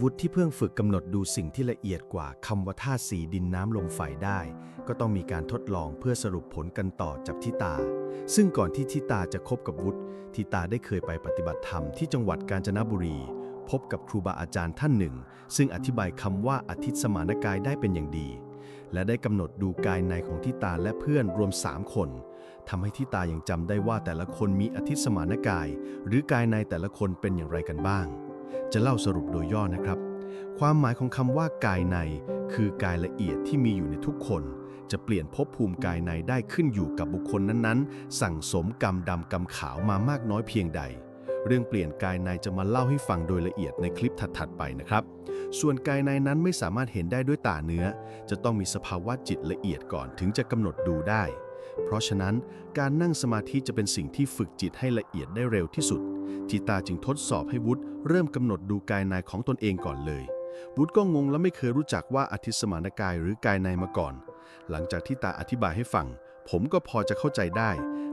วุฒิที่เพิ่งฝึกกำหนดดูสิ่งที่ละเอียดกว่าคำว่าธาตุสีดินน้ำลมไฟได้ ก็ต้องมีการทดลองเพื่อสรุปผลกันต่อจากทิตา ซึ่งก่อนที่ทิตาจะคบกับวุฒิทิตาได้เคยไปปฏิบัติธรรมที่จังหวัดกาญจนบุรี พบกับครูบาอาจารย์ท่านหนึ่ง ซึ่งอธิบายคำว่าอาทิตย์สมานกายได้เป็นอย่างดี และได้กำหนดดูกายในของทิตาและเพื่อนรวม3คนทำให้ทิตายังจำได้ว่าแต่ละคนมีอาทิตย์สมานกาย หรือกายในแต่ละคนเป็นอย่างไรกันบ้าง จะเล่าสรุปโดยย่อนะครับ ความหมายของคำว่ากายใน คือกายละเอียดที่มีอยู่ในทุกคน จะเปลี่ยนภพภูมิกายในได้ขึ้นอยู่กับบุคคลนั้นๆ สั่งสมกรรมดำกรรมขาวมามากน้อยเพียงใด เรื่องเปลี่ยนกายในจะมาเล่าให้ฟังโดยละเอียดในคลิปถัดๆไปนะครับ ส่วนกายในนั้นไม่สามารถเห็นได้ด้วยตาเนื้อ จะต้องมีสภาวะจิตละเอียดก่อนถึงจะกำหนดดูได้ เพราะฉะนั้นการนั่งสมาธิจะเป็นสิ่งที่ฝึกจิตให้ละเอียดได้เร็วที่สุดทีตาจึงทดสอบให้วุฒิเริ่มกำหนดดูกายในของตนเองก่อนเลยวุฒิก็งงและไม่เคยรู้จักว่าอาทิสมานกายหรือกายในมาก่อน หลังจากที่ตาอธิบายให้ฟัง ผมก็พอจะเข้าใจได้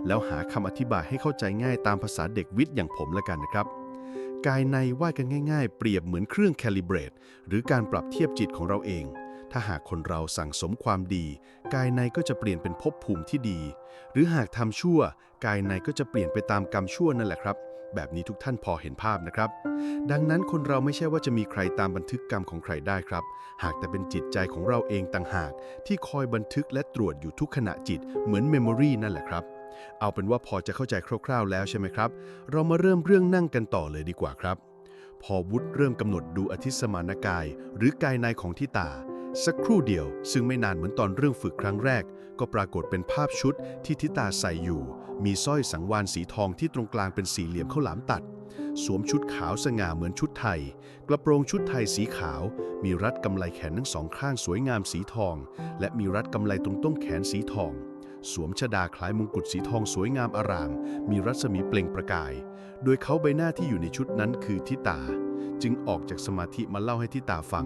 แล้วหาคำอธิบายให้เข้าใจง่ายตามภาษาเด็กวิทย์อย่างผมละกันนะครับ กายในว่ากันง่าย ๆ เปรียบเหมือนเครื่องแคลิเบรตหรือการปรับเทียบจิตของเราเอง ถ้าหากคนเราสั่งสมความดี กายในก็จะเปลี่ยนเป็นภพภูมิที่ดี หรือหากทำชั่ว กายในก็จะเปลี่ยนไปตามกรรมชั่วนั่นแหละครับ แบบนี้ทุกท่านพอเห็นภาพนะครับ ดังนั้นคนเราไม่ใช่ว่าจะมีใครตามบันทึกกรรมของใครได้ครับ หากแต่เป็นจิตใจของเราเองต่างหาก ที่คอยบันทึกและตรวจอยู่ทุกขณะจิต เหมือนเมมโมรีนั่นแหละครับ เอาเป็นว่าพอจะเข้าใจคร่าวๆ แล้วใช่ไหมครับ เรามาเริ่มเรื่องนั่งกันต่อเลยดีกว่าครับ พอวุฒิเริ่มกำหนดดูอธิสมานกาย หรือกายในของทิตา สักครู่เดียว ซึ่งไม่นานเหมือนตอนเรื่องฝึกครั้งแรก ก็ปรากฏเป็นภาพชุดที่ทิตาใส่อยู่ มีสร้อยสังวานสีทองที่ตรงกลางเป็นสี่เหลี่ยมข้าวหลามตัด สวมชุดขาวสง่าเหมือนชุดไทย กระโปรงชุดไทยสีขาว มีรัดกำไลแขนทั้งสองข้างสวยงามสีทอง และมีรัดกำไลตรงต้นแขนสีทองสวมชดาคล้ายมงกุฎสีทองสวยงามอาราม มีรัศมีเปล่งประกาย โดยเขาใบหน้าที่อยู่ในชุดนั้นคือทิตา จึงออกจากสมาธิมาเล่าให้ทิตาฟัง